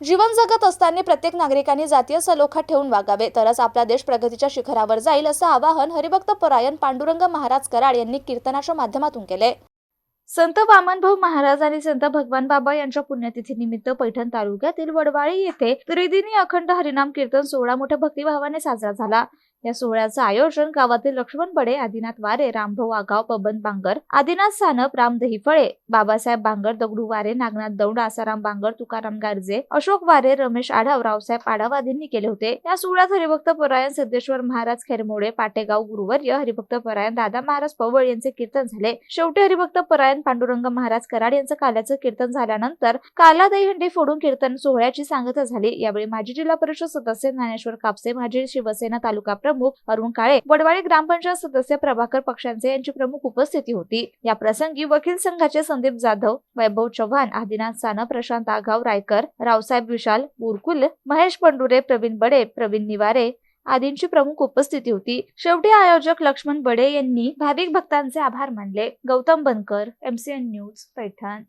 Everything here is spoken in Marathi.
जीवन जगत असताना प्रत्येक नागरिकांनी जातीय सलोखा ठेवून वागावे. तरच आपला देश प्रगतीच्या शिखरावर जाईल असं आवाहन हरिभक्त परायण पांडुरंग महाराज कराड यांनी कीर्तनाच्या माध्यमातून केले. संत वामनभाऊ महाराज आणि संत भगवान बाबा यांच्या पुण्यतिथीनिमित्त पैठण तालुक्यातील वडवाळी येथे त्रिदिनी अखंड हरिनाम कीर्तन सोहळा मोठ्या भक्तिभावाने साजरा झाला. या सोहळ्याचं आयोजन गावातील लक्ष्मण बडे आदिनाथ वारे रामभाऊ आगाव बबन बांगर आदिनाथ सानप राम दहिफळे बाबासाहेब बांगर दगडू वारे नागनाथ दौंड आसाराम बांगर तुकाराम गारजे अशोक वारे रमेश आढाव रावसाहेब आढाव आदींनी केले होते. या सोहळ्यात हरिभक्त परायण सिद्धेश्वर महाराज खेरमोडे पाटेगाव गुरुवर्य हरिभक्त परायण दादा महाराज पवळ यांचे कीर्तन झाले. शेवटी हरिभक्त परायण पांडुरंग महाराज कराड यांचं काल्याचं कीर्तन झाल्यानंतर काला दहीहंडी फोडून कीर्तन सोहळ्याची सांगता झाली. यावेळी माजी जिल्हा परिषद सदस्य ज्ञानेश्वर कापसे माजी शिवसेना तालुका प्रमुख अरुण काळे वडवाडी ग्रामपंचायत सदस्य प्रभाकर पक्षांचे यांची प्रमुख उपस्थिती होती. या प्रसंगी वकील संघाचे संदीप जाधव वैभव चव्हाण आदिनाथ साना प्रशांत आगाव रायकर रावसाहेब विशाल बुरकुल महेश पंडुरे प्रवीण बडे प्रवीण निवारे आदींची प्रमुख उपस्थिती होती. शेवटी आयोजक लक्ष्मण बडे यांनी भाविक भक्तांचे आभार मानले. Gautam Bankar MCN news Paithan.